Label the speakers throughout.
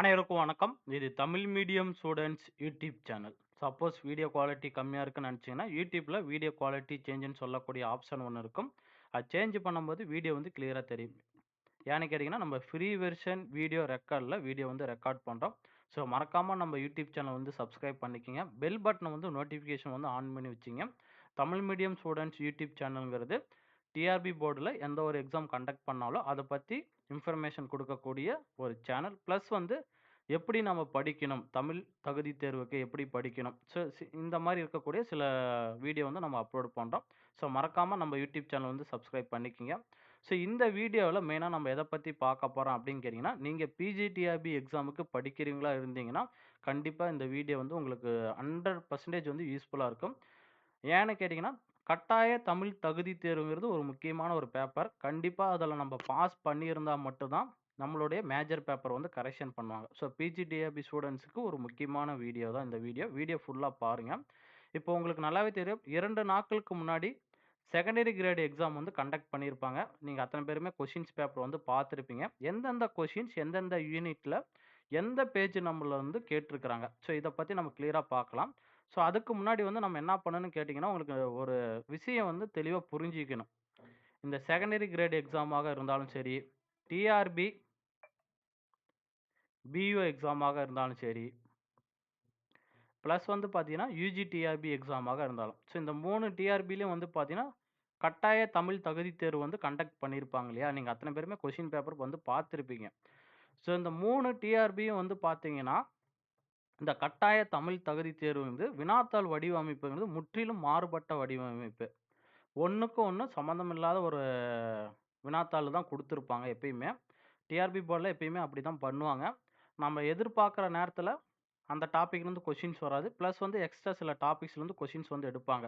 Speaker 1: அனைவருக்கும் வணக்கம். இது Tamil medium students YouTube channel. Suppose video quality கம்மியாக இருக்குன்னு நினச்சிங்கன்னா யூடியூப்பில் வீடியோ குவாலிட்டி சேஞ்சுன்னு சொல்லக்கூடிய ஆப்ஷன் ஒன்று இருக்கும். அது சேஞ்ச் பண்ணும்போது வீடியோ வந்து கிளியராக தெரியும். ஏன்னு கேட்டிங்கன்னா நம்ம ஃப்ரீ வெர்ஷன் வீடியோ ரெக்கார்டில் வீடியோ வந்து ரெக்கார்ட் பண்ணுறோம் ஸோ மறக்காமல் நம்ம யூடியூப் சேனல் வந்து சப்ஸ்கிரைப் பண்ணிக்கங்க. பெல் பட்டனை வந்து நோட்டிஃபிகேஷன் வந்து ஆன் பண்ணி வச்சிங்க தமிழ் மீடியம் ஸ்டூடெண்ட்ஸ் யூடியூப் சேனலுங்கிறது டிஆர்பி போர்டில் எந்த ஒரு எக்ஸாம் கண்டக்ட் பண்ணாலும் அதை பற்றி இன்ஃபர்மேஷன் கொடுக்கக்கூடிய ஒரு சேனல். ப்ளஸ் வந்து எப்படி நம்ம படிக்கணும்? தமிழ் தகுதி தேர்வுக்கு எப்படி படிக்கணும்? ஸோ இந்த மாதிரி இருக்கக்கூடிய சில வீடியோ வந்து நம்ம அப்லோட் பண்ணுறோம் ஸோ மறக்காமல் நம்ம யூடியூப் சேனல் வந்து சப்ஸ்கிரைப் பண்ணிக்கிங்க ஸோ இந்த வீடியோவில் மெயினாக நம்ம எதை பற்றி பார்க்க போகிறோம் அப்படின்னு கேட்டிங்கன்னா நீங்கள் பிஜிடிஆர்பி எக்ஸாமுக்கு படிக்கிறீங்களா இருந்தீங்கன்னா, கண்டிப்பாக இந்த வீடியோ வந்து உங்களுக்கு 100% வந்து யூஸ்ஃபுல்லாக இருக்கும். ஏன்னு கேட்டிங்கன்னா கட்டாய தமிழ் தகுதி தேர்வுங்கிறது ஒரு முக்கியமான ஒரு பேப்பர். கண்டிப்பாக அதில் நம்ம பாஸ் பண்ணியிருந்தால் மட்டும் தான், நம்மளுடைய மேஜர் பேப்பர் வந்து கரெக்ஷன் பண்ணுவாங்க. ஸோ பிஜிடிஏபி ஸ்டூடெண்ட்ஸுக்கு ஒரு முக்கியமான வீடியோ தான் இந்த வீடியோ. வீடியோ ஃபுல்லாக பாருங்கள் இப்போ உங்களுக்கு நல்லாவே தெரியும். இரண்டு நாட்களுக்கு முன்னாடி செகண்டரி கிரேட் எக்ஸாம் வந்து கண்டக்ட் பண்ணியிருப்பாங்க. நீங்கள் அத்தனை பேருமே கொஷின்ஸ் பேப்பர் வந்து பார்த்துருப்பீங்க எந்தெந்த கொஷின்ஸ் எந்தெந்த யூனிட்டில் எந்த பேஜ் நம்மளை வந்து கேட்டிருக்கிறாங்க. ஸோ இதை பற்றி நம்ம கிளியராக பார்க்கலாம். ஸோ அதுக்கு முன்னாடி வந்து நம்ம என்ன பண்ணணும்னு கேட்டிங்கன்னா உங்களுக்கு ஒரு விஷயம் வந்து தெளிவாக புரிஞ்சிக்கணும் இந்த செகண்டரி கிரேட் எக்ஸாமாக இருந்தாலும் சரி, டிஆர்பி பிஇஓ எக்ஸாமாக இருந்தாலும் சரி ப்ளஸ் வந்து பார்த்தீங்கன்னா, யூஜி டிஆர்பி எக்ஸாமாக இருந்தாலும். ஸோ இந்த மூணு டிஆர்பிலையும் வந்து பார்த்தீங்கன்னா, கட்டாய தமிழ் தகுதி தேர்வு வந்து கண்டக்ட் பண்ணியிருப்பாங்க இல்லையா? நீங்கள் அத்தனை பேருமே கொஷின் பேப்பர் வந்து பார்த்துருப்பீங்க ஸோ இந்த மூணு டிஆர்பியும் வந்து பார்த்தீங்கன்னா, இந்த கட்டாய தமிழ் தகுதி தேர்வு வந்து வினாத்தாள் வடிவமைப்புங்கிறது முற்றிலும் மாறுபட்ட வடிவமைப்பு. ஒண்ணுக்கு ஒண்ணு சம்மந்தமில்லாத ஒரு வினாத்தாள் தான் கொடுத்துருப்பாங்க எப்பயுமே. டிஆர்பி போர்டில் எப்பயுமே அப்படிதான் பண்ணுவாங்க. நம்ம எதிர்பார்க்குற நேரத்தில் அந்த டாப்பிக்லேருந்து கொஷின்ஸ் வராது. ப்ளஸ் வந்து எக்ஸ்ட்ரா சில டாபிக்ஸ்லேருந்து கொஷின்ஸ் வந்து எடுப்பாங்க.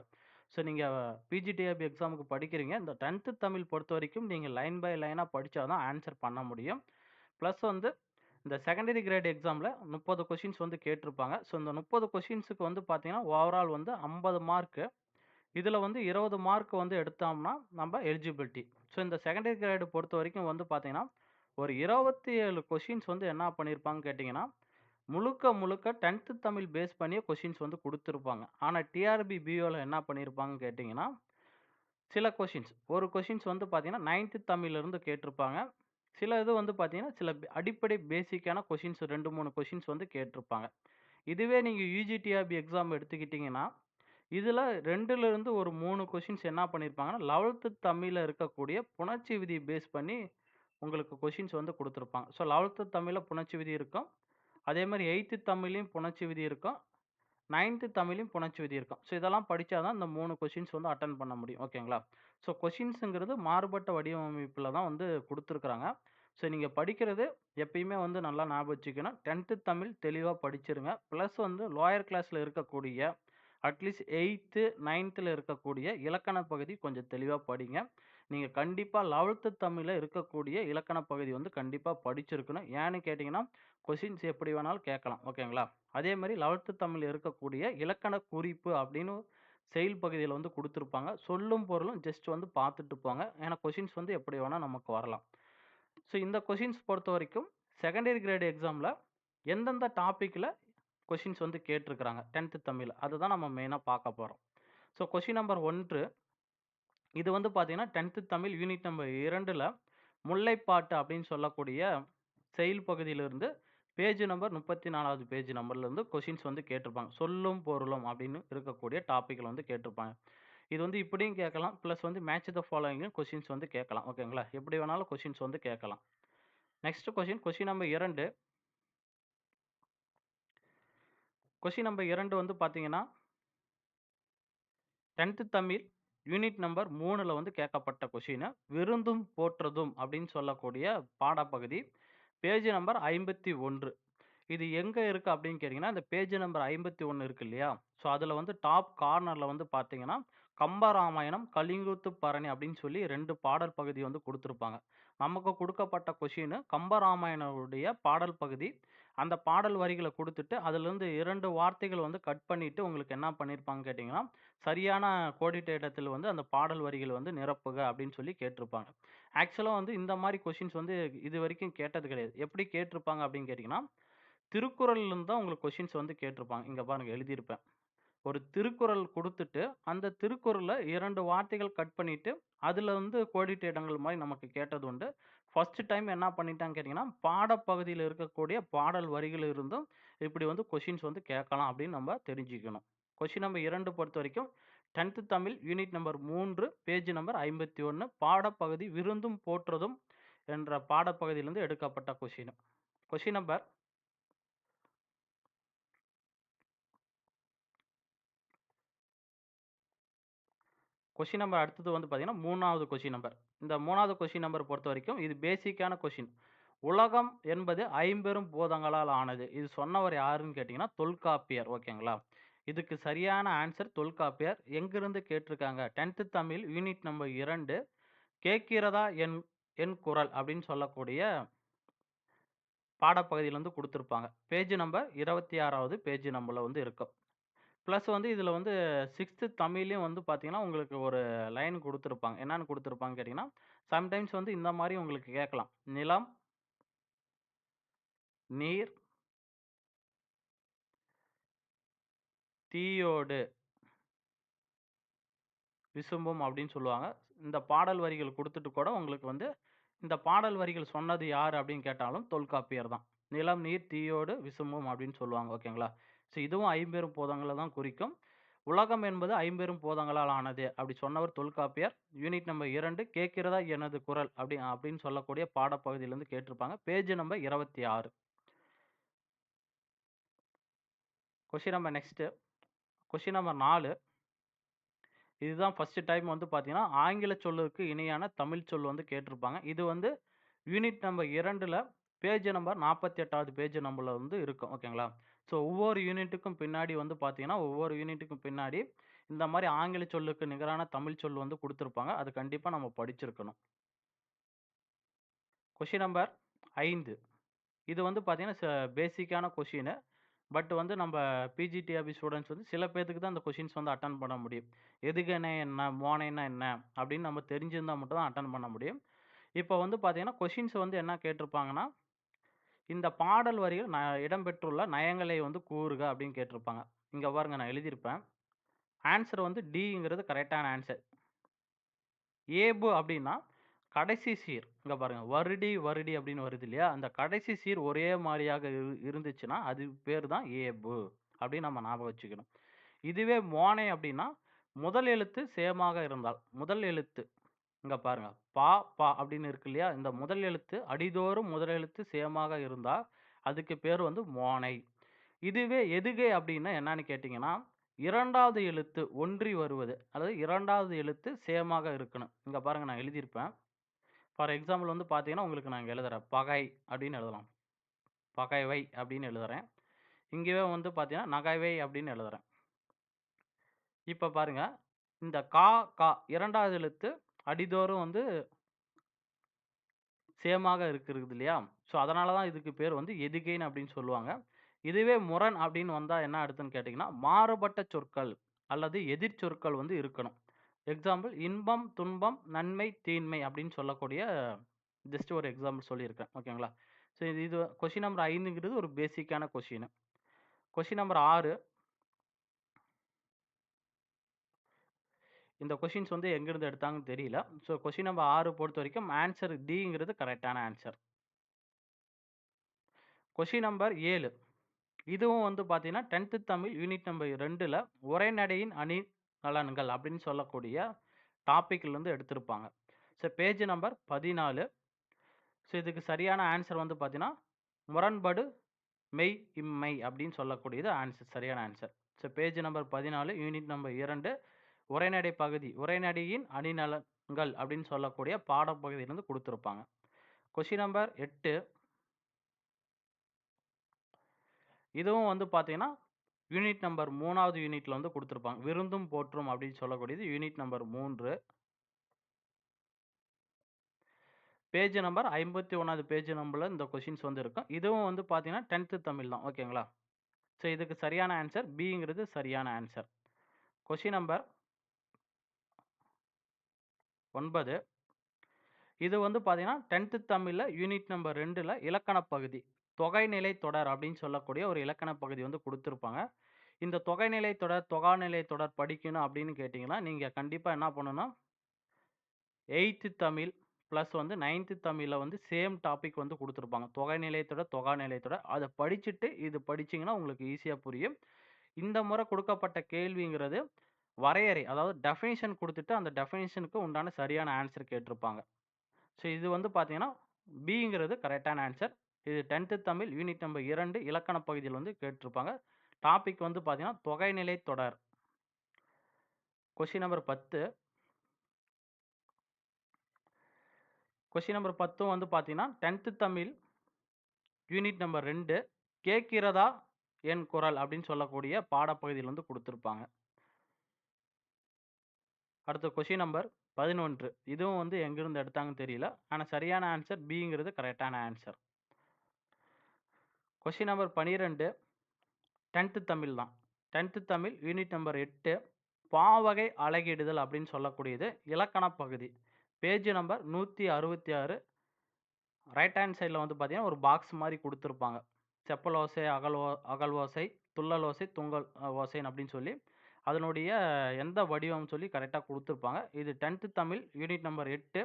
Speaker 1: ஸோ நீங்கள் பிஜிடிஆர்பி எக்ஸாமுக்கு படிக்கிறீங்க. இந்த 10த் தமிழ் பொறுத்த வரைக்கும் நீங்கள் லைன் பை லைனாக படித்தா தான் ஆன்சர் பண்ண முடியும். ப்ளஸ் வந்து இந்த செகண்டரி கிரேட் எக்ஸாமில் முப்பது கொஷின்ஸ் வந்து கேட்டிருப்பாங்க. ஸோ இந்த முப்பது கொஷின்ஸுக்கு வந்து பார்த்தீங்கன்னா, ஓவரால் வந்து 50 மார்க்கு. இதில் வந்து 20 மார்க் வந்து எடுத்தோம்னா, நம்ம எலிஜிபிலிட்டி. ஸோ இந்த செகண்டரி கிரைடு பொறுத்த வரைக்கும் வந்து பார்த்தீங்கன்னா, ஒரு இருபத்தி ஏழு கொஷின்ஸ் வந்து என்ன பண்ணியிருப்பாங்கன்னு கேட்டிங்கன்னா முழுக்க முழுக்க 10த் தமிழ் பேஸ் பண்ணியே கொஷின்ஸ் வந்து கொடுத்துருப்பாங்க ஆனால் டிஆர்பி பிஓவில் என்ன பண்ணியிருப்பாங்கன்னு கேட்டிங்கன்னா சில கொஷின்ஸ் ஒரு கொஷின்ஸ் வந்து பார்த்தீங்கன்னா, நைன்த்து தமிழ்லேருந்து கேட்டிருப்பாங்க. சில இது வந்து பார்த்தீங்கன்னா, சில அடிப்படை பேசிக்கான கொஷின்ஸ் ரெண்டு மூணு கொஷின்ஸ் வந்து கேட்டிருப்பாங்க. இதுவே நீங்கள் யூஜிடிஆர்பி எக்ஸாம் எடுத்துக்கிட்டிங்கன்னா இதில் ரெண்டுலேருந்து ஒரு மூணு கொஷின்ஸ் என்ன பண்ணியிருப்பாங்கன்னா, லெவல்த்து தமிழில் இருக்கக்கூடிய புணர்ச்சி விதி பேஸ் பண்ணி உங்களுக்கு கொஷின்ஸ் வந்து கொடுத்துருப்பாங்க ஸோ லெவல்த்து தமிழில் புணர்ச்சி விதி இருக்கும். அதே மாதிரி எயித்து தமிழ்லையும் புணர்ச்சி விதி இருக்கும். நைன்த்து தமிழையும் புணர்ச்சி விதி இருக்கும். ஸோ இதெல்லாம் படிச்சா தான் இந்த மூணு கொஷின்ஸ் வந்து அட்டன் பண்ண முடியும். ஓகேங்களா? ஸோ கொஷின்ஸுங்கிறது மாறுபட்ட வடிவமைப்பில் தான் வந்து கொடுத்துருக்குறாங்க ஸோ நீங்கள் படிக்கிறது எப்பயுமே வந்து நல்லா ஞாபகம் வச்சுக்கணும். 10த் தமிழ் தெளிவாக படிச்சிருங்க. ப்ளஸ் வந்து லோயர் கிளாஸில் இருக்கக்கூடிய அட்லீஸ்ட் 8த், 9த்ல இருக்கக்கூடிய இலக்கண பகுதி கொஞ்சம் தெளிவாக படிங்க. நீங்கள் கண்டிப்பாக லெவல்த்து தமிழில் இருக்கக்கூடிய இலக்கண பகுதி வந்து கண்டிப்பாக படிச்சிருக்கணும். ஏன்னு கேட்டிங்கன்னா கொஷின்ஸ் எப்படி வேணாலும் கேட்கலாம். ஓகேங்களா? அதே மாதிரி லெவல்த்து தமிழில் இருக்கக்கூடிய இலக்கண குறிப்பு அப்படின்னு செயல் பகுதியில் வந்து கொடுத்துருப்பாங்க. சொல்லும் பொருளும் ஜஸ்ட் வந்து பார்த்துட்டு போங்க. ஏன்னா கொஷின்ஸ் வந்து எப்படி வேணால் நமக்கு வரலாம். ஸோ இந்த கொஷின்ஸ் பொறுத்த வரைக்கும் செகண்டரி கிரேட் எக்ஸாமில் எந்தெந்த டாப்பிக்கில் கொஷின்ஸ் வந்து கேட்டிருக்கிறாங்க. டென்த்து தமிழ். அதுதான் நம்ம மெயினாக பார்க்க போகிறோம் ஸோ கொஷின் நம்பர் ஒன்று. இது வந்து பார்த்தீங்கன்னா, 10த் தமிழ் யூனிட் நம்பர் இரண்டில் முல்லைப்பாட்டு அப்படின்னு சொல்லக்கூடிய செயல் பகுதியிலிருந்து பேஜ் நம்பர் 34வது பேஜ் நம்பர்லேருந்து கொஷின்ஸ் வந்து கேட்டிருப்பாங்க. சொல்லும் பொருளும் அப்படின்னு இருக்கக்கூடிய டாப்பிக்கில் வந்து கேட்டிருப்பாங்க. இது வந்து இப்படியும் கேட்கலாம். பிளஸ் வந்து மேட்ச் த ஃபாலோயிங்கும் கொஷின்ஸ் வந்து கேட்கலாம். ஓகேங்களா? எப்படி வேணாலும் கொஷின்ஸ் வந்து கேட்கலாம். நெக்ஸ்ட் கொஷின் கொஷின் நம்பர் இரண்டு கொஷின் நம்பர் இரண்டு வந்து பார்த்தீங்கன்னா 10த் தமிழ் யூனிட் நம்பர் மூணில் வந்து கேட்கப்பட்ட கொஸ்டின். விருந்தும் போற்றதும் அப்படின்னு சொல்லக்கூடிய பாடப்பகுதி. Page number 51. இது எங்கே இருக்குது அப்படின்னு கேட்டிங்கன்னா இந்த பேஜ் நம்பர் 51 இருக்கு இல்லையா? ஸோ அதில் வந்து டாப் கார்னரில் வந்து பார்த்தீங்கன்னா, கம்பராமாயணம், கலிங்குத்து பரணி அப்படின்னு சொல்லி ரெண்டு பாடல் பகுதி வந்து கொடுத்துருப்பாங்க நமக்கு கொடுக்கப்பட்ட கொஷின் கம்பராமாயணனுடைய பாடல் பகுதி. அந்த பாடல் வரிகளை கொடுத்துட்டு அதுலேருந்து இரண்டு வார்த்தைகள் வந்து கட் பண்ணிட்டு உங்களுக்கு என்ன பண்ணியிருப்பாங்க கேட்டிங்கன்னா சரியான கோடிட்ட இடத்தில் வந்து அந்த பாடல் வரிகள் வந்து நிரப்புக அப்படின்னு சொல்லி கேட்டிருப்பாங்க. ஆக்சுவலாக வந்து இந்த மாதிரி கொஷின்ஸ் வந்து இது வரைக்கும் கேட்டது கிடையாது. எப்படி கேட்டிருப்பாங்க அப்படின்னு கேட்டிங்கன்னா திருக்குறள்லேருந்து தான் உங்களுக்கு கொஷின்ஸ் வந்து கேட்டிருப்பாங்க. இங்கே பாருங்க எழுதியிருப்பேன். ஒரு திருக்குறள் கொடுத்துட்டு அந்த திருக்குறளில் இரண்டு வார்த்தைகள் கட் பண்ணிட்டு, அதில் வந்து கோடிட்ட இடங்கள் மாதிரி நமக்கு கேட்டது உண்டு. ஃபஸ்ட்டு டைம் என்ன பண்ணிட்டாங்கன்னு கேட்டிங்கன்னா பாடப்பகுதியில் இருக்கக்கூடிய பாடல் வரிகள் இருந்தும், இப்படி வந்து கொஷின்ஸ் வந்து கேட்கலாம் அப்படின்னு நம்ம தெரிஞ்சுக்கணும். கொஷின் நம்பர் இரண்டு பொறுத்த வரைக்கும் டென்த்து தமிழ் யூனிட் நம்பர் மூன்று பேஜ் நம்பர் 51 பாடப்பகுதி விருந்தும் போற்றுதும் என்ற பாடப்பகுதியிலிருந்து எடுக்கப்பட்ட question question number question number அடுத்தது வந்து பார்த்தீங்கன்னா, மூணாவது கொஷின் நம்பர். இந்த மூணாவது கொஷின் நம்பர் பொறுத்த வரைக்கும் இது பேசிக்கான கொஷின் உலகம் என்பது ஐம்பெரும் பூதங்களால் ஆனது. இது சொன்னவர் யாருன்னு கேட்டிங்கன்னா தொல்காப்பியர். ஓகேங்களா? இதுக்கு சரியான ஆன்சர் தொல்காப்பியர். எங்கிருந்து கேட்டிருக்காங்க? 10த் தமிழ் யூனிட் நம்பர் இரண்டு கேட்கிறதா என் என் குரல் அப்படின்னு சொல்லக்கூடிய பாடப்பகுதியிலேருந்து கொடுத்துருப்பாங்க பேஜ் நம்பர் 26வது பேஜ் நம்பரில் வந்து இருக்கும். ப்ளஸ் வந்து இதில் வந்து சிக்ஸ்த்து தமிழ்லேயும் வந்து பார்த்தீங்கன்னா, உங்களுக்கு ஒரு லைன் கொடுத்துருப்பாங்க என்னன்னு கொடுத்துருப்பாங்க கேட்டிங்கன்னா சம்டைம்ஸ் வந்து இந்த மாதிரி உங்களுக்கு கேட்கலாம். நிலம் நீர் தீயோடு விசும்பும் அப்படின்னு சொல்லுவாங்க. இந்த பாடல் வரிகள் கொடுத்துட்டு கூட உங்களுக்கு வந்து, இந்த பாடல் வரிகள் சொன்னது யார் அப்படின்னு கேட்டாலும் தொல்காப்பியர் தான். நிலம், நீர், தீயோடு விசும்பும் அப்படின்னு சொல்லுவாங்க. ஓகேங்களா? ஸோ இதுவும் ஐம்பெரும் போதங்களை தான் குறிக்கும். உலகம் என்பது ஐம்பெரும் போதங்களால் ஆனது. அப்படி சொன்னவர் தொல்காப்பியர். யூனிட் நம்பர் இரண்டு கேட்கிறதா எனது குரல் அப்படி அப்படின்னு சொல்லக்கூடிய பாடப்பகுதியிலேருந்து கேட்டிருப்பாங்க. பேஜ் நம்பர் இருபத்தி ஆறு question number next question number நாலு இதுதான் ஃபஸ்ட்டு டைம் வந்து பார்த்தீங்கன்னா, ஆங்கில சொல்லுக்கு இணையான தமிழ் சொல் வந்து கேட்டிருப்பாங்க. இது வந்து யூனிட் நம்பர் இரண்டில் பேஜ் நம்பர் 48வது பேஜ் நம்பரில் வந்து இருக்கும். ஓகேங்களா? ஸோ ஒவ்வொரு யூனிட்டுக்கும் பின்னாடி வந்து பார்த்தீங்கன்னா, ஒவ்வொரு யூனிட்டுக்கும் பின்னாடி இந்த மாதிரி ஆங்கில சொல்லுக்கு நிகரான தமிழ் சொல் வந்து கொடுத்துருப்பாங்க அது கண்டிப்பாக நம்ம படிச்சிருக்கணும். கொஷின் நம்பர் ஐந்து இது வந்து பார்த்தீங்கன்னா, ச பேசிக்கான கொஷினு பட் வந்து நம்ம பிஜிடிஆபி ஸ்டூடெண்ட்ஸ் வந்து சில பேத்துக்கு தான் இந்த கொஷின்ஸ் வந்து அட்டன் பண்ண முடியும். எதுக்கு என்ன? மோனைனா என்ன? அப்படின்னு நம்ம தெரிஞ்சிருந்தா மட்டும் தான் அட்டன் பண்ண முடியும். இப்போ வந்து பார்த்தீங்கன்னா, கொஷின்ஸ் வந்து என்ன கேட்டிருப்பாங்கன்னா, இந்த பாடல் வரியில் ந இடம்பெற்றுள்ள நயங்களை வந்து கூறுக அப்படின்னு கேட்டிருப்பாங்க. இங்கே பாருங்க நான் எழுதியிருப்பேன். ஆன்சர் வந்து டிங்கிறது கரெக்டான ஆன்சர். ஏபு அப்படின்னா, கடைசி சீர். இங்கே பாருங்க. வருடி, வருடி அப்படின்னு வருது இல்லையா? அந்த கடைசி சீர் ஒரே மாதிரியாக இரு இருந்துச்சுன்னா, அது பேர் தான் ஏபு அப்படின்னு நம்ம ஞாபகம் வச்சுக்கணும். இதுவே மோனை அப்படின்னா, முதல் எழுத்து சேமாக இருந்தால், முதல் எழுத்து இங்கே பாருங்க. பா, பா அப்படின்னு இருக்கு இல்லையா? இந்த முதல் எழுத்து அடிதோறும் முதல் எழுத்து சேமாக இருந்தால் அதுக்கு பேர் வந்து மோனை. இதுவே எதுகை அப்படின்னா என்னன்னு கேட்டிங்கன்னா இரண்டாவது எழுத்து ஒன்றி வருவது. அதாவது இரண்டாவது எழுத்து சேமாக இருக்கணும். இங்கே பாருங்க நான் எழுதியிருப்பேன். ஃபார் எக்ஸாம்பிள் வந்து பார்த்தீங்கன்னா, உங்களுக்கு நான் எழுதுகிறேன் எழுதுறேன். பகை அப்படின்னு எழுதலாம். பகைவை அப்படின்னு எழுதுறேன். இங்கேவே வந்து பார்த்தீங்கன்னா, நகைவை அப்படின்னு எழுதுறேன். இப்போ பாருங்க. இந்த கா, கா இரண்டாவது எழுத்து அடிதோறும் வந்து சேமாக இருக்கிறது இல்லையா? ஸோ அதனால தான் இதுக்கு பேர் வந்து எதுகைன் அப்படின்னு சொல்லுவாங்க. இதுவே முரண் அப்படின்னு வந்தால் என்ன அடுத்துன்னு கேட்டிங்கன்னா மாறுபட்ட சொற்கள் அல்லது எதிர் சொற்கள் வந்து இருக்கணும். எக்ஸாம்பிள் இன்பம், துன்பம், நன்மை, தீன்மை அப்படின்னு சொல்லக்கூடிய ஜஸ்ட் ஒரு எக்ஸாம்பிள் சொல்லியிருக்கேன். ஓகேங்களா? ஸோ இது இது கொஷின் நம்பர் ஐந்துங்கிறது ஒரு பேசிக்கான கொஷின் கொஷின் நம்பர் ஆறு இந்த கொஷின்ஸ் வந்து எங்கேருந்து எடுத்தாங்கன்னு தெரியல. ஸோ கொஷின் நம்பர் ஆறு பொறுத்த வரைக்கும் ஆன்சர் டிங்கிறது கரெக்டான ஆன்சர். கொஷின் நம்பர் ஏழு இதுவும் வந்து பார்த்தீங்கன்னா, 10த் தமிழ் யூனிட் நம்பர் ரெண்டில் உரைநடையின் அணி நலன்கள் அப்படின்னு சொல்லக்கூடிய டாப்பிக்லேருந்து எடுத்திருப்பாங்க. ஸோ பேஜ் நம்பர் 14 ஸோ இதுக்கு சரியான ஆன்சர் வந்து பார்த்தீங்கன்னா, முரண்படு மெய், இம்மை அப்படின்னு சொல்லக்கூடியது ஆன்சர் சரியான answer. So page number 14 unit number இரண்டு உரைநடை பகுதி. உரைநடையின் அணிநலன்கள் அப்படின்னு சொல்லக்கூடிய பாடப்பகுதியிலிருந்து கொடுத்துருப்பாங்க கொஸ்டின் நம்பர் எட்டு இதுவும் வந்து பார்த்தீங்கன்னா, யூனிட் நம்பர் மூணாவது யூனிட்ல வந்து கொடுத்துருப்பாங்க விருந்தும் போற்றும் அப்படின்னு சொல்லக்கூடியது யூனிட் நம்பர் மூன்று பேஜ் நம்பர் 51வது பேஜ் நம்பரில் இந்த கொஷின்ஸ் வந்து இருக்கும். இதுவும் வந்து பார்த்தீங்கன்னா, 10த் தமிழ் தான். ஓகேங்களா? ஸோ இதுக்கு சரியான ஆன்சர் பிங்கிறது சரியான ஆன்சர். கொஷின் நம்பர் ஒன்பது இது வந்து பார்த்தீங்கன்னா, டென்த்து தமிழில் யூனிட் நம்பர் ரெண்டில் இலக்கண பகுதி. தொகைநிலை தொடர் அப்படின்னு சொல்லக்கூடிய ஒரு இலக்கண பகுதி வந்து கொடுத்துருப்பாங்க இந்த தொகைநிலை தொடர், தொகாநிலை தொடர் படிக்கணும் அப்படின்னு கேட்டிங்கன்னா நீங்கள் கண்டிப்பாக என்ன பண்ணணும்னா எயித்து தமிழ் ப்ளஸ் வந்து நைன்த்து தமிழில் வந்து சேம் டாபிக் வந்து கொடுத்துருப்பாங்க தொகைநிலையத்தோட தொடர், அதை படிச்சுட்டு இது படிச்சிங்கன்னா உங்களுக்கு ஈஸியாக புரியும். இந்த முறை கொடுக்கப்பட்ட கேள்விங்கிறது வரையறை, அதாவது டெஃபினிஷன் கொடுத்துட்டு அந்த டெஃபினிஷனுக்கு உண்டான சரியான ஆன்சர் கேட்டிருப்பாங்க. ஸோ இது வந்து பார்த்தீங்கன்னா, பிங்கிறது கரெக்டான ஆன்சர் இது 10த் தமிழ் யூனிட் நம்பர் இரண்டு இலக்கண பகுதியில் வந்து கேட்டிருப்பாங்க. டாபிக் வந்து பார்த்தீங்கன்னா, தொகைநிலை தொடர். கொஷின் நம்பர் பத்து கொஷின் நம்பர் 10ம் வந்து பார்த்தீங்கன்னா, 10த் தமிழ் யூனிட் நம்பர் ரெண்டு கேட்கிறதா என் குரல் அப்படின்னு சொல்லக்கூடிய பாடப்பகுதியில வந்து கொடுத்துருப்பாங்க அடுத்த கொஷின் நம்பர் 11 இதுவும் வந்து எங்கிருந்து எடுத்தாங்கன்னு தெரியல. ஆனால் சரியான ஆன்சர் பிங்கிறது கரெக்டான ஆன்சர் கொஷின் நம்பர் 12 10த் தமிழ் தான். 10த் தமிழ் யூனிட் நம்பர் எட்டு பாவகை அலகிடுதல் அப்படின்னு சொல்லக்கூடியது இலக்கண பகுதி. பேஜ் நம்பர் 166 ரைட் ஹேண்ட் சைடில் வந்து பார்த்தீங்கன்னா, ஒரு பாக்ஸ் மாதிரி கொடுத்துருப்பாங்க செப்பல் ஓசை, அகல் ஓ அகல் ஓசை, துள்ளல் ஓசை, துங்கல் ஓசைன்னு அப்படின்னு சொல்லி, அதனுடைய எந்த வடிவம்னு சொல்லி கரெக்டாக கொடுத்துருப்பாங்க இது 10த் தமிழ் யூனிட் நம்பர் எட்டு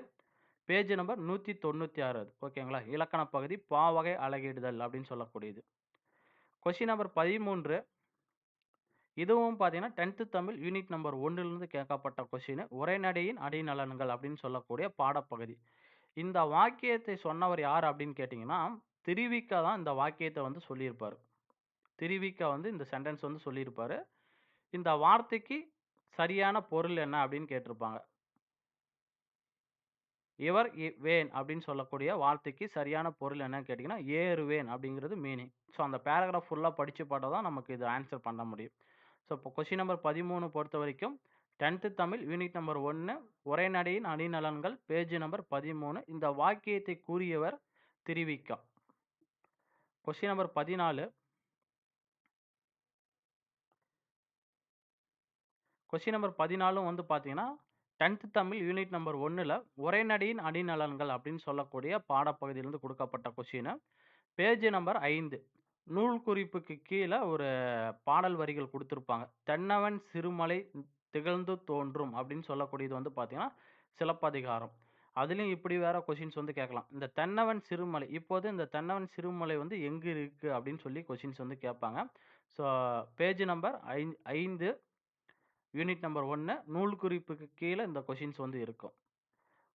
Speaker 1: பேஜ் நம்பர் 196 அது. ஓகேங்களா? இலக்கண பகுதி பாவகை அலகிடுதல் அப்படின்னு சொல்லக்கூடியது. கொஸ்டின் நம்பர் 13 இதுவும் பார்த்தீங்கன்னா, 10த் தமிழ் யூனிட் நம்பர் ஒன்றுலேருந்து கேட்கப்பட்ட கொஸ்டின். உரைநடையின் அடிநலன்கள் அப்படின்னு சொல்லக்கூடிய பாடப்பகுதி. இந்த வாக்கியத்தை சொன்னவர் யார் அப்படின்னு கேட்டிங்கன்னா திருவிக தான் இந்த வாக்கியத்தை வந்து சொல்லியிருப்பார் திருவிக்கா வந்து இந்த சென்டென்ஸ் வந்து சொல்லியிருப்பார் இந்த வார்த்தைக்கு சரியான பொருள் என்ன அப்படின்னு கேட்டிருப்பாங்க. இவர் இ வேன் அப்படின்னு சொல்லக்கூடிய வார்த்தைக்கு சரியான பொருள் என்னன்னு கேட்டிங்கன்னா ஏறுவேன் அப்படிங்கிறது மீனிங். ஸோ அந்த பேராகிராஃப் ஃபுல்லாக படித்து பார்த்தா தான் நமக்கு இது ஆன்சர் பண்ண முடியும். ஸோ இப்போ கொஸ்டின் நம்பர் பதிமூணு பொறுத்த வரைக்கும் டென்த்து தமிழ் யூனிட் நம்பர் ஒன்று உரைநடையின் அணிநலன்கள் பேஜ் நம்பர் 13 இந்த வாக்கியத்தை கூறியவர் திருவிக்கம் கொஸ்டின் நம்பர் 14 கொஸ்டின் நம்பர் 14ம் வந்து பார்த்தீங்கன்னா, 10த் தமிழ் யூனிட் நம்பர் ஒன்றில் உரைநடையின் அணிநலன்கள் அப்படின்னு சொல்லக்கூடிய பாடப்பகுதியிலிருந்து கொடுக்கப்பட்ட கொஸ்டின். பேஜ் நம்பர் ஐந்து நூல் குறிப்புக்கு கீழே ஒரு பாடல் வரிகள் கொடுத்துருப்பாங்க தென்னவன் சிறுமலை திகழ்ந்து தோன்றும் அப்படின்னு சொல்லக்கூடியது வந்து பார்த்தீங்கன்னா, சிலப்பதிகாரம். அதுலேயும் இப்படி வேற கொஷின்ஸ் வந்து கேட்கலாம். இந்த தென்னவன் சிறுமலை இப்போது இந்த தென்னவன் சிறுமலை வந்து எங்கே இருக்குது அப்படின்னு சொல்லி கொஷின்ஸ் வந்து கேட்பாங்க. ஸோ பேஜ் நம்பர் ஐ 5 யூனிட் நம்பர் ஒன்று நூல் குறிப்புக்கு கீழே இந்த கொஷின்ஸ் வந்து இருக்கும்.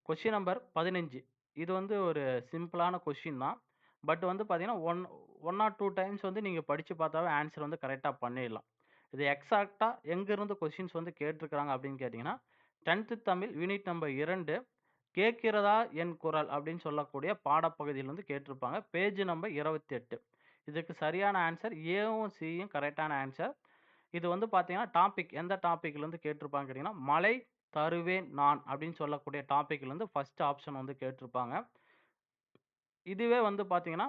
Speaker 1: கொஷின் நம்பர் 15 இது வந்து ஒரு சிம்பிளான கொஷின் தான். பட் வந்து பார்த்தீங்கன்னா, one one or two times வந்து நீங்கள் படித்து பார்த்தாவே ஆன்சர் வந்து கரெக்டாக பண்ணிடலாம். இது எக்ஸாக்டாக எங்கேருந்து கொஷின்ஸ் வந்து கேட்டிருக்கிறாங்க அப்படின்னு கேட்டிங்கன்னா டென்த்து தமிழ் யூனிட் நம்பர் இரண்டு கேட்கிறதா என் குரல் அப்படின்னு சொல்லக்கூடிய பாடப்பகுதியிலேருந்து கேட்டிருப்பாங்க. பேஜ் நம்பர் 28 இதுக்கு சரியான ஆன்சர் ஏவும், சியும் கரெக்டான ஆன்சர் இது வந்து பார்த்தீங்கன்னா, டாபிக் எந்த டாப்பிக்லேருந்து கேட்டிருப்பாங்கன்னு கேட்டிங்கன்னா மலை தருவேன் நான் அப்படின்னு சொல்லக்கூடிய டாப்பிக்லேருந்து ஃபஸ்ட் ஆப்ஷன் வந்து கேட்டிருப்பாங்க. இதுவே வந்து பார்த்தீங்கன்னா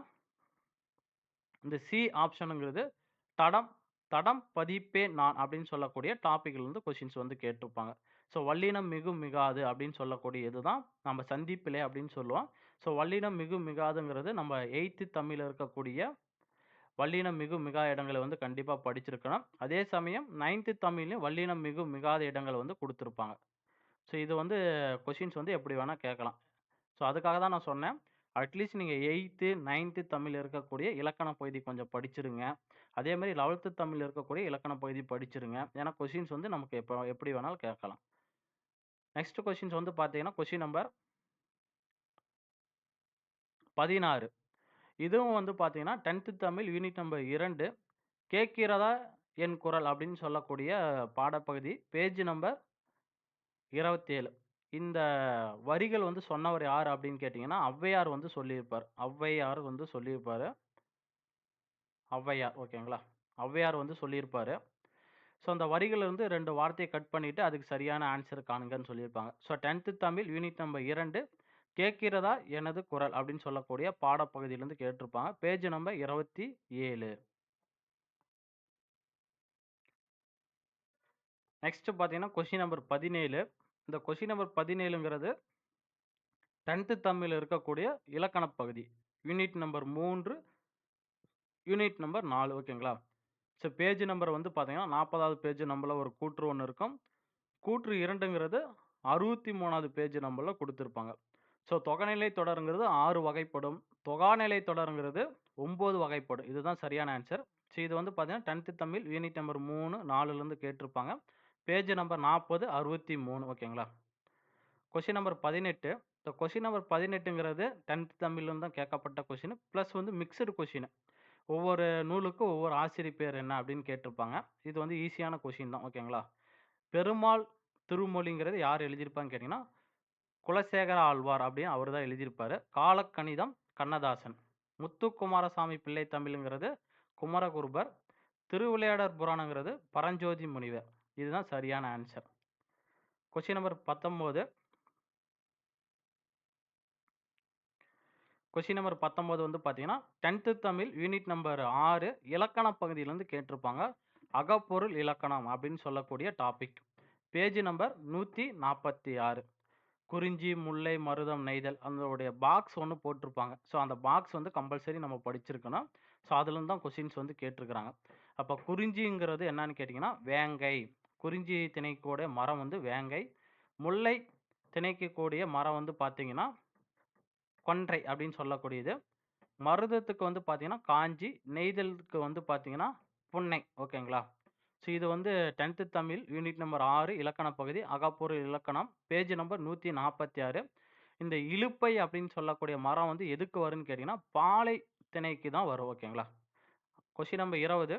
Speaker 1: இந்த சி ஆப்ஷனுங்கிறது தடம் தடம் பதிப்பேன் நான் அப்படின்னு சொல்லக்கூடிய டாப்பிக்லேருந்து கொஷின்ஸ் வந்து கேட்டிருப்பாங்க. ஸோ வல்லினம் மிகு மிகாது அப்படின்னு சொல்லக்கூடிய இதுதான் நம்ம சந்திப்பிலே அப்படின்னு சொல்லுவோம். ஸோ வல்லினம் மிகு மிகாதுங்கிறது நம்ம எயித்து தமிழில் இருக்கக்கூடிய வல்லினம் மிகு மிகா இடங்களை வந்து கண்டிப்பாக படிச்சிருக்கணும். அதே சமயம் நைன்த்து தமிழ்லையும் வல்லினம் மிகு மிகாத இடங்களை வந்து கொடுத்துருப்பாங்க ஸோ இது வந்து கொஷின்ஸ் வந்து எப்படி வேணால் கேட்கலாம். ஸோ அதுக்காக தான் நான் சொன்னேன். அட்லீஸ்ட் நீங்கள் எயித்து நைன்த்து தமிழ் இருக்கக்கூடிய இலக்கண பகுதி கொஞ்சம் படிச்சிருங்க. அதே மாதிரி லெவல்த்து தமிழ் இருக்கக்கூடிய இலக்கண பகுதி படிச்சிருங்க. ஏன்னா கொஷின்ஸ் வந்து நமக்கு எப்போ எப்படி வேணாலும் கேட்கலாம். நெக்ஸ்ட் கொஷின்ஸ் வந்து பார்த்தீங்கன்னா, கொஷின் நம்பர் 16 இதுவும் வந்து பார்த்தீங்கன்னா, 10த் தமிழ் யூனிட் நம்பர் இரண்டு கேட்கிறதா என் குரல் அப்படின்னு சொல்லக்கூடிய பாடப்பகுதி. பேஜ் நம்பர் 27 இந்த வரிகள் வந்து சொன்னவர் யார் அப்படின்னு கேட்டிங்கன்னா ஔவையார் வந்து சொல்லியிருப்பார். ஔவையார் வந்து சொல்லியிருப்பார் ஔவையார் ஓகேங்களா? ஔவையார் வந்து சொல்லியிருப்பார் ஸோ அந்த வரிகள் இருந்து ரெண்டு வார்த்தையை கட் பண்ணிவிட்டு அதுக்கு சரியான ஆன்சர் காணுங்கன்னு சொல்லியிருப்பாங்க. ஸோ 10த் தமிழ் யூனிட் நம்பர் இரண்டு கேட்கிறதா எனது குரல் அப்படின்னு சொல்லக்கூடிய பாடப்பகுதியிலிருந்து கேட்டிருப்பாங்க. பேஜ் நம்பர் 27 நெக்ஸ்ட் பார்த்தீங்கன்னா, கொஸ்டின் நம்பர் 17 இந்த கொஸ்டின் நம்பர் பதினேழுங்கிறது டென்த்து தமிழில் இருக்கக்கூடிய இலக்கணப் பகுதி. யூனிட் நம்பர் மூன்று யூனிட் நம்பர் நாலு ஓகேங்களா? ஸோ பேஜ் நம்பர் வந்து பார்த்தீங்கன்னா, 40வது பேஜ் நம்பரில் ஒரு கூற்று ஒன்று இருக்கும். கூற்று 2ங்கிறது 63வது பேஜ் நம்பரில் கொடுத்துருப்பாங்க ஸோ தொகைநிலை தொடருங்கிறது ஆறு வகைப்படும். தொகாநிலை தொடருங்கிறது ஒம்பது வகைப்படும். இதுதான் சரியான ஆன்சர். ஸோ இது வந்து பார்த்தீங்கன்னா, 10த் தமிழ் யூனிட் நம்பர் 3, 4லேருந்து கேட்டிருப்பாங்க. பேஜ் நம்பர் 40, 63 ஓகேங்களா? கொஷின் நம்பர் 18 இந்த கொஷின் நம்பர் 18ங்கிறது 10த் தமிழ்லேருந்து தான் கேட்கப்பட்ட கொஷின் ப்ளஸ் வந்து மிக்ஸ்டு கொஷின் ஒவ்வொரு நூலுக்கும் ஒவ்வொரு ஆசிரியர் பேர் என்ன அப்படின்னு கேட்டிருப்பாங்க. இது வந்து ஈஸியான கொஷின் தான் ஓகேங்களா? பெருமாள் திருமொழிங்கிறது யார் எழுதியிருப்பாங்கன்னு கேட்டிங்கன்னா குலசேகர ஆழ்வார் அப்படின்னு அவர் தான் எழுதியிருப்பாரு. காலக்கணிதம் கண்ணதாசன். முத்துக்குமாரசாமி பிள்ளை தமிழ்ங்கிறது குமரகுருபர். திருவிளையாடர் புராணங்கிறது பரஞ்சோதி முனிவர். இதுதான் சரியான answer. Question number 19 question number 19 வந்து பார்த்தீங்கன்னா, 10த் தமிழ் யூனிட் நம்பர் ஆறு இலக்கண பகுதியிலேருந்து கேட்டிருப்பாங்க. அகப்பொருள் இலக்கணம் அப்படின்னு சொல்லக்கூடிய டாபிக். பேஜ் நம்பர் 146 குறிஞ்சி, முல்லை, மருதம், நெய்தல் அதனுடைய பாக்ஸ் ஒண்ணு போட்டிருப்பாங்க. ஸோ அந்த பாக்ஸ் வந்து கம்பல்சரி நம்ம படிச்சிருக்கணும். ஸோ அதுலேருந்து தான் கொஸ்டின்ஸ் வந்து கேட்டிருக்கிறாங்க. அப்ப குறிஞ்சிங்கிறது என்னன்னு கேட்டீங்கன்னா, வேங்கை. குறிஞ்சி திணைக்கூடிய மரம் வந்து வேங்கை. முல்லை திணைக்கக்கூடிய மரம் வந்து பார்த்தீங்கன்னா, கொன்றை அப்படின்னு சொல்லக்கூடியது. மருதத்துக்கு வந்து பார்த்தீங்கன்னா, காஞ்சி. நெய்தலுக்கு வந்து பார்த்தீங்கன்னா, புன்னை ஓகேங்களா? ஸோ இது வந்து 10த் தமிழ் யூனிட் நம்பர் ஆறு இலக்கண பகுதி அகப்பொருள் இலக்கணம். பேஜ் நம்பர் 146 இந்த இலுப்பை அப்படின்னு சொல்லக்கூடிய மரம் வந்து எதுக்கு வரும்னு கேட்டிங்கன்னா பாலை திணைக்கு தான் வரும் ஓகேங்களா? கொஷின் நம்பர் 20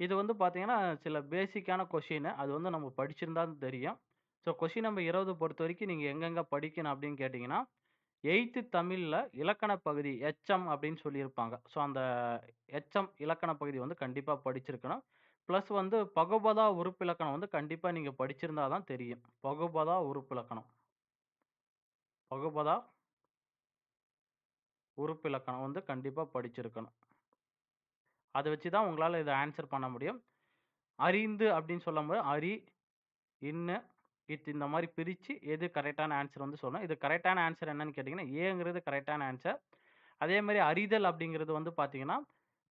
Speaker 1: இது வந்து பார்த்தீங்கன்னா, சில பேசிக்கான கொஷின் அது வந்து நம்ம படிச்சிருந்தா தெரியும். ஸோ கொஷின் நம்பர் 20 பொறுத்தவரைக்கும் நீங்க எங்கெங்க படிக்கணும் அப்படின்னு கேட்டிங்கன்னா எயித்து தமிழில் இலக்கண பகுதி எச்எம் அப்படின்னு சொல்லியிருப்பாங்க. ஸோ அந்த எச்எம் இலக்கண பகுதி வந்து கண்டிப்பாக படிச்சிருக்கணும். ப்ளஸ் வந்து பகுபதா உறுப்பிலக்கணம் வந்து கண்டிப்பாக நீங்கள் படிச்சிருந்தா தான் தெரியும். பகுபதா உறுப்பிலக்கணம். பகுபதா உறுப்பிலக்கணம் வந்து கண்டிப்பாக படிச்சிருக்கணும். அதை வச்சு தான் உங்களால் இதை ஆன்சர் பண்ண முடியும். அறிந்து அப்படின்னு சொல்லும்போது அரி, இன்னு, இட் இந்த மாதிரி பிரிச்சு எது கரெக்டான ஆன்சர் வந்து சொல்லணும். இது கரெக்டான ஆன்சர் என்னன்னு கேட்டிங்கன்னா ஏங்கிறது கரெக்டான ஆன்சர். அதே மாதிரி அறிதல் அப்படிங்கிறது வந்து பார்த்தீங்கன்னா,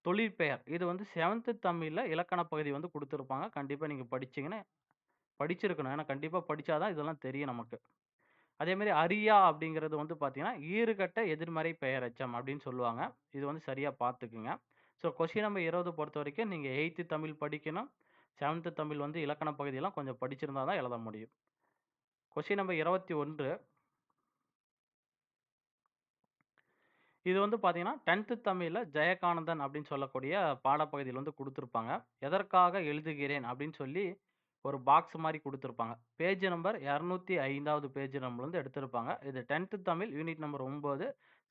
Speaker 1: தொழிற்பெயர். இது வந்து செவன்த்து தமிழில் இலக்கண பகுதி வந்து கொடுத்துருப்பாங்க கண்டிப்பாக நீங்கள் படிச்சிங்கன்னா படிச்சிருக்கணும். ஏன்னா கண்டிப்பாக படித்தா தான் இதெல்லாம் தெரியும் நமக்கு. அதே அரியா அப்படிங்கிறது வந்து பார்த்தீங்கன்னா, ஈறுகட்ட எதிர்மறை பெயரெச்சம் அப்படின்னு சொல்லுவாங்க. இது வந்து சரியாக பார்த்துக்குங்க. ஸோ கொஸ்டின் நம்பர் 20 பொறுத்தவரைக்கும் நீங்க 8த் தமிழ் படிக்கணும். செவன்த்து தமிழ் வந்து இலக்கண பகுதியெல்லாம் கொஞ்சம் படிச்சிருந்தா தான் எழுத முடியும். கொஷின் நம்பர் 21 இது வந்து பார்த்தீங்கன்னா, டென்த்து தமிழில் ஜெயகானந்தன் அப்படின்னு சொல்லக்கூடிய பாடப்பகுதியில் வந்து கொடுத்துருப்பாங்க எதற்காக எழுதுகிறேன் அப்படின்னு சொல்லி ஒரு பாக்ஸ் மாதிரி கொடுத்துருப்பாங்க பேஜ் நம்பர் 205வது பேஜ் நம்பர்லேருந்து எடுத்திருப்பாங்க. இது 10த் தமிழ் யூனிட் நம்பர் ஒம்பது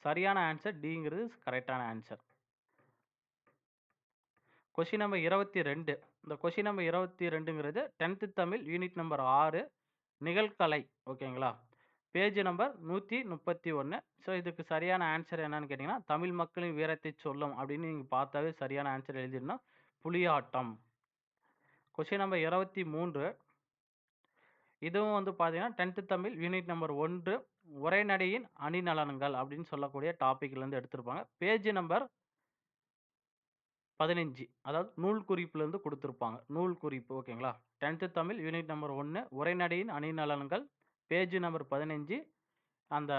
Speaker 1: சரியான ஆன்சர் டிங்கிறது கரெக்டான ஆன்சர். கொஷின் நம்பர் 22 இந்த கொஷின் நம்பர் 22ங்கிறது 10த் தமிழ் யூனிட் நம்பர் ஆறு நிகழ்கலை ஓகேங்களா? பேஜ் நம்பர் 131 ஸோ இதுக்கு சரியான ஆன்சர் என்னன்னு கேட்டிங்கன்னா தமிழ் மக்களின் வீரத்தை சொல்லும் அப்படின்னு நீங்கள் பார்த்தாவே சரியான ஆன்சர் எழுதிடணும். புலியாட்டம். கொஷின் நம்பர் 23 இதுவும் வந்து பார்த்தீங்கன்னா, 10த் தமிழ் யூனிட் நம்பர் ஒன்று உரைநடையின் அணிநலன்கள் அப்படின்னு சொல்லக்கூடிய டாப்பிக்லேருந்து எடுத்திருப்பாங்க. பேஜ் நம்பர் 15 அதாவது நூல் குறிப்புலேருந்து கொடுத்துருப்பாங்க நூல் குறிப்பு ஓகேங்களா? 10த் தமிழ் யூனிட் நம்பர் ஒன்று உரைநடையின் அணிநலன்கள். பேஜ் நம்பர் 15 அந்த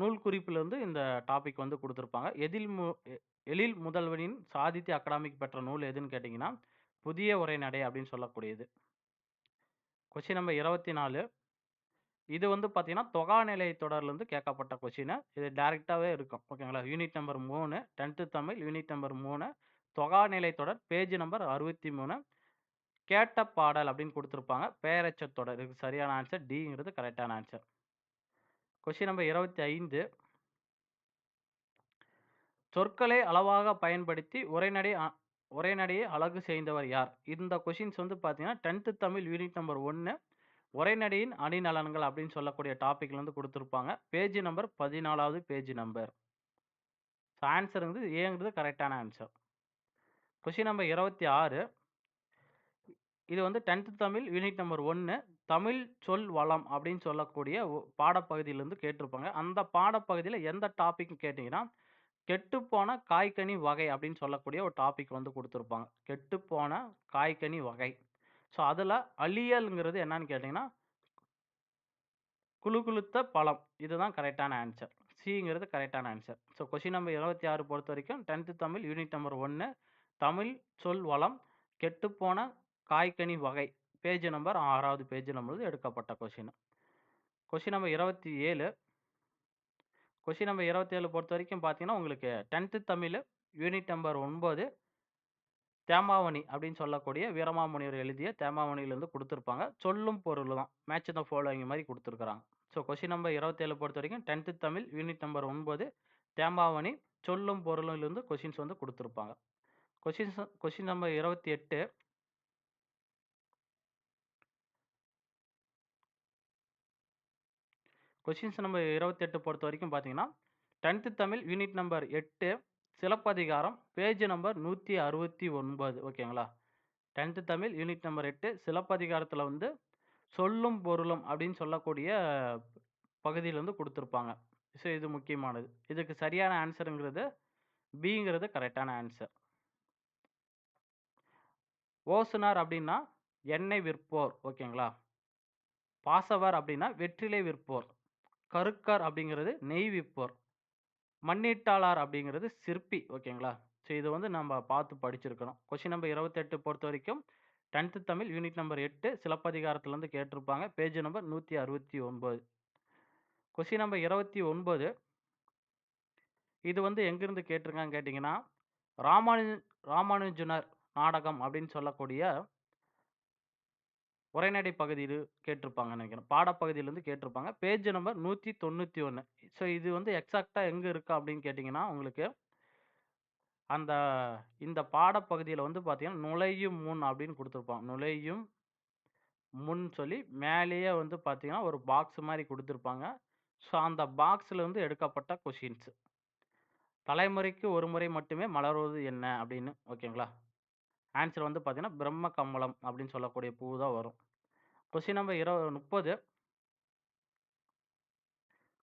Speaker 1: நூல் குறிப்புலேருந்து இந்த டாபிக் வந்து கொடுத்துருப்பாங்க எதில் மு எழில் முதல்வனின் சாகித்ய அகாடமிக் பெற்ற நூல் எதுன்னு கேட்டிங்கன்னா புதிய உரைநடை அப்படின்னு சொல்லக்கூடியது. கொஷின் நம்பர் 24 இது வந்து பார்த்தீங்கன்னா, தொகாநிலை தொடர்லேருந்து கேட்கப்பட்ட கொஷினு இது டேரெக்டாகவே இருக்கும் ஓகேங்களா? யூனிட் நம்பர் 3 10த் தமிழ் யூனிட் நம்பர் மூணு தொகாநிலை தொடர் பேஜ் நம்பர் 63 கேட்ட பாடல் அப்படின்னு கொடுத்துருப்பாங்க பேரச்ச தொடர். இதுக்கு சரியான ஆன்சர் டிங்கிறது கரெக்டான ஆன்சர். கொஸ்டின் நம்பர் 25 சொற்களை அளவாக பயன்படுத்தி உரைநடை அ உரைநடையை அழகு செய்தவர் யார்? இந்த கொஷின்ஸ் வந்து பார்த்தீங்கன்னா, 10த் தமிழ் யூனிட் நம்பர் ஒன்று உரைநடையின் அணிநலன்கள் அப்படின்னு சொல்லக்கூடிய டாப்பிக்லேருந்து கொடுத்துருப்பாங்க பேஜ் நம்பர் 14வது பேஜ் நம்பர். ஸோ ஆன்சர்ங்கிறது ஏங்கிறது கரெக்டான ஆன்சர். கொஷின் நம்பர் 26 இது வந்து 10த் தமிழ் யூனிட் நம்பர் ஒன்று தமிழ் சொல் வளம் அப்படின்னு சொல்லக்கூடிய ஒ கேட்டிருப்பாங்க. அந்த பாடப்பகுதியில் எந்த டாபிக் கேட்டிங்கன்னா கெட்டுப்போன காய்கனி வகை அப்படின்னு சொல்லக்கூடிய ஒரு டாபிக் வந்து கொடுத்துருப்பாங்க கெட்டுப்போன காய்கனி வகை. ஸோ, அதில் அழியல்ங்கிறது என்னன்னு கேட்டீங்கன்னா குளுகுளுத்த பழம். இதுதான் கரெக்டான ஆன்சர் சிங்கிறது கரெக்டான ஆன்சர் ஸோ, கொஷின் நம்பர் 26 பொறுத்தவரைக்கும் 10த் தமிழ் யூனிட் நம்பர் ஒன்று தமிழ் சொல் வளம் கெட்டுப்போன காய்கனி வகை. பேஜ் நம்பர் ஆறாவது பேஜ் நம்மளது எடுக்கப்பட்ட கொஷின் கொஷின் நம்பர் இருபத்தி ஏழு கொஷின் நம்பர் இருபத்தி ஏழு பொறுத்த வரைக்கும் பார்த்தீங்கன்னா, உங்களுக்கு 10த் தமிழ் யூனிட் நம்பர் ஒன்பது தேமாவணி அப்படின்னு சொல்லக்கூடிய வீரமாமுனிவர் எழுதிய தேமாவணியிலேருந்து கொடுத்துருப்பாங்க. சொல்லும் பொருள் தான். மேட்ச் த ஃபாலோவிங் மாதிரி கொடுத்துருக்குறாங்க. ஸோ, கொஷின் நம்பர் இருபத்தேழு பொறுத்த வரைக்கும் டென்த்து தமிழ் யூனிட் நம்பர் ஒன்பது தேமாவணி சொல்லும் பொருளிலிருந்து கொஷின்ஸ் வந்து கொடுத்துருப்பாங்க. Questions question number 28 questions number இருபத்தெட்டு பொறுத்த வரைக்கும் பார்த்தீங்கன்னா, 10த் தமிழ் யூனிட் நம்பர் எட்டு சிலப்பதிகாரம் பேஜ் நம்பர் 169 ஓகேங்களா. 10த் தமிழ் யூனிட் நம்பர் எட்டு சிலப்பதிகாரத்தில் வந்து சொல்லும் பொருளும் அப்படின்னு சொல்லக்கூடிய பகுதியில வந்து ஸோ, இது முக்கியமானது. இதுக்கு சரியான ஆன்சருங்கிறது பிங்கிறது கரெக்டான ஆன்சர் ஓசுனார் அப்படின்னா எண்ணெய் விற்போர் ஓகேங்களா. பாசவர் அப்படின்னா வெற்றிலை விற்போர். கருக்கர் அப்படிங்கிறது நெய் விற்போர். மண்ணீட்டாளர் அப்படிங்கிறது சிற்பி ஓகேங்களா. ஸோ, இது வந்து நம்ம பார்த்து படிச்சிருக்கணும். கொஷின் நம்பர் இருபத்தெட்டு பொறுத்த வரைக்கும் டென்த்து தமிழ் யூனிட் நம்பர் எட்டு சிலப்பதிகாரத்துலேருந்து கேட்டிருப்பாங்க. பேஜ் நம்பர் நூற்றி அறுபத்தி ஒன்பது கொஷின் நம்பர் 29 இது வந்து எங்கேருந்து கேட்டிருக்காங்கன்னு கேட்டிங்கன்னா ராமானு ராமானுஜனர் நாடகம் அப்படின்னு சொல்லக்கூடிய உரைநடை பகுதியில் கேட்டிருப்பாங்கன்னு நினைக்கிறேன் பாடப்பகுதியிலேருந்து கேட்டிருப்பாங்க. Page number 191. ஸோ, இது வந்து எக்ஸாக்டாக எங்கே இருக்குது அப்படின்னு கேட்டிங்கன்னா உங்களுக்கு அந்த இந்த பாடப்பகுதியில் வந்து பார்த்தீங்கன்னா, நுழையும் முன் அப்படின்னு கொடுத்துருப்பாங்க நுழையும் முன் சொல்லி மேலேயே வந்து பார்த்தீங்கன்னா, ஒரு பாக்ஸ் மாதிரி கொடுத்துருப்பாங்க ஸோ, அந்த பாக்ஸ்லேருந்து எடுக்கப்பட்ட கொஷின்ஸ் தலைமுறைக்கு ஒரு முறை மட்டுமே மலர்வது என்ன அப்படின்னு ஓகேங்களா. ஆன்சர் வந்து பார்த்தீங்கன்னா, பிரம்ம கமலம் அப்படின்னு சொல்லக்கூடிய பூ தான் வரும். கொஸ்டின் நம்பர் இருபது முப்பது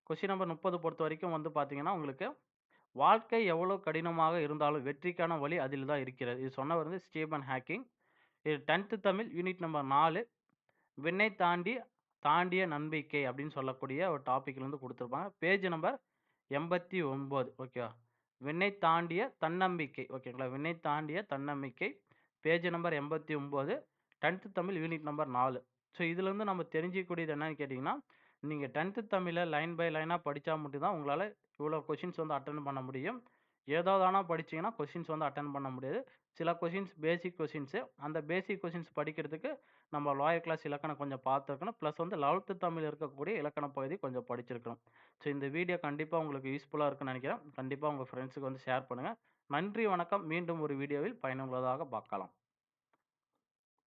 Speaker 1: கொஸ்டின் நம்பர் முப்பது பொறுத்த வரைக்கும் வந்து பார்த்தீங்கன்னா, உங்களுக்கு வாழ்க்கை எவ்வளோ கடினமாக இருந்தாலும் வெற்றிக்கான வழி அதில் தான் இருக்கிறது. இது சொன்னவர் வந்து ஸ்டீபன் ஹாக்கிங். இது 10த் தமிழ் யூனிட் நம்பர் நாலு விண்ணை தாண்டி தாண்டிய நம்பிக்கை அப்படின்னு சொல்லக்கூடிய ஒரு டாப்பிக்லேருந்து கொடுத்துருப்பாங்க பேஜ் நம்பர் 89 ஓகேவா. விண்ணை தாண்டிய தன்னம்பிக்கை ஓகேங்களா. விண்ணை தாண்டிய தன்னம்பிக்கை பேஜ் நம்பர் 89 10த் தமிழ் யூனிட் நம்பர் நாலு ஸோ, இதுலேருந்து நம்ம தெரிஞ்சிக்கக்கூடியது என்னன்னு கேட்டிங்கன்னா நீங்கள் டென்த்து தமிழை லைன் பை லைனாக படித்தா மட்டும்தான் உங்களால் இவ்வளோ கொஷின்ஸ் வந்து அட்டன் பண்ண முடியும். ஏதாவது ஆனால் படிச்சிங்கன்னா கொஷின்ஸ் வந்து அட்டன் பண்ண முடியாது. சில கொஷின்ஸ் பேசிக் கொஷின்ஸு அந்த பேசிக் கொஷின்ஸ் படிக்கிறதுக்கு நம்ம லோயர் கிளாஸ் இலக்கணம் கொஞ்சம் பார்த்துருக்கணும். ப்ளஸ் வந்து 11த் தமிழ் இருக்கக்கூடிய இலக்கண பகுதி கொஞ்சம் படிச்சிருக்கணும். ஸோ, இந்த வீடியோ கண்டிப்பாக உங்களுக்கு யூஸ்ஃபுல்லாக இருக்குன்னு நினைக்கிறேன் கண்டிப்பாக உங்கள் ஃப்ரெண்ட்ஸுக்கு வந்து ஷேர் பண்ணுங்கள் நன்றி, வணக்கம். மீண்டும் ஒரு வீடியோவில் பயனுள்ளதாக பார்க்கலாம்.